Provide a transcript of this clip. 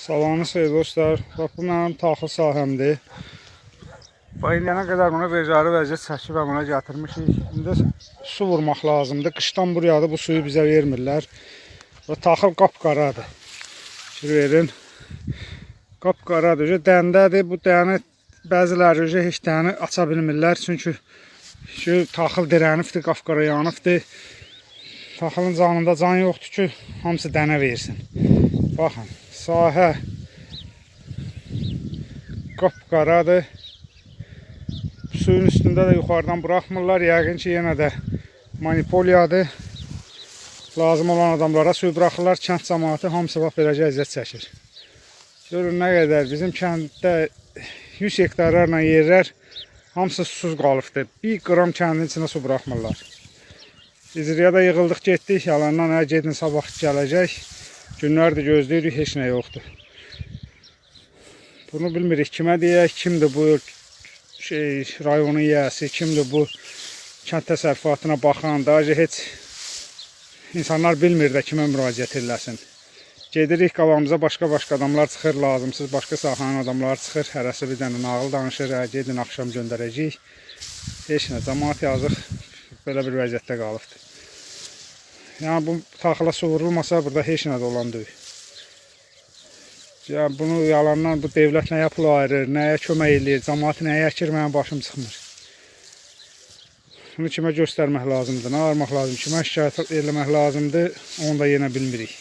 Salamı sevgili dostlar. Bax bu mənim taxıl sahəmdir. Bax indiyənə qədər buna becari vəziyyət çəkib və buna gətirmişik. İndi su vurmaq lazımdır. Qışdan buraya da bu suyu bizə vermirlər. Və taxıl qapqaradır. Fikir verin. Qapqaradır. Öcə dəndədir. Bu dəni bəziləri öcə heç dəni aça bilmirlər. Çünki şu taxıl dirənibdir, qapqara yanıbdır. Taxılın canında can yoxdur ki, hamısı dənə versin. Baxın, sahə qapqaradır. Suyun üstündə də yuxarıdan buraxmırlar. Yəqin ki, yenə də manipoliyadır. Lazım olan adamlara suyu buraxırlar. Kənd cəmaatı hamısı bax beləcə əziyyət çəkir. Görün nə qədər bizim kənddə 100 hektarlarla yerlər hamısı susuz qalıbdır. 1 qram kəndin içinə su buraxmırlar. İzriyə də yığıldıq getdik. Yalandan hə gedin sabah gələcək. Günlərdir gözləyirik, heç nə yoxdur. Bunu bilmirik kimə deyək, kimdir bu şey rayonun yiyəsi, kimdir bu kənd təsərrüfatına baxan, daha heç insanlar bilmir də kimə müraciət eləsin. Gedirik qabağımıza başqa-başqa adamlar çıxır, lazımsız başqa sahənin adamları çıxır. Hərəsi bir dənə nağıl danışır, hə, gedin axşam göndərəcəyik. Heç nə, cəmaat yazıq belə bir vəziyyətdə qalıbdır. Yəni bu taxıla su burada heç nə də olan deyil. Yəni bunu yalandan bu dövlət nəyə pul ayırır, nəyə kömək eləyir, cəmaatı nəyə əkir, mənim başım çıxmır. Bunu kimə göstərmək lazımdır, nə armaq lazım, kimə şikayət eləmək lazımdır, onu da yenə bilmirik.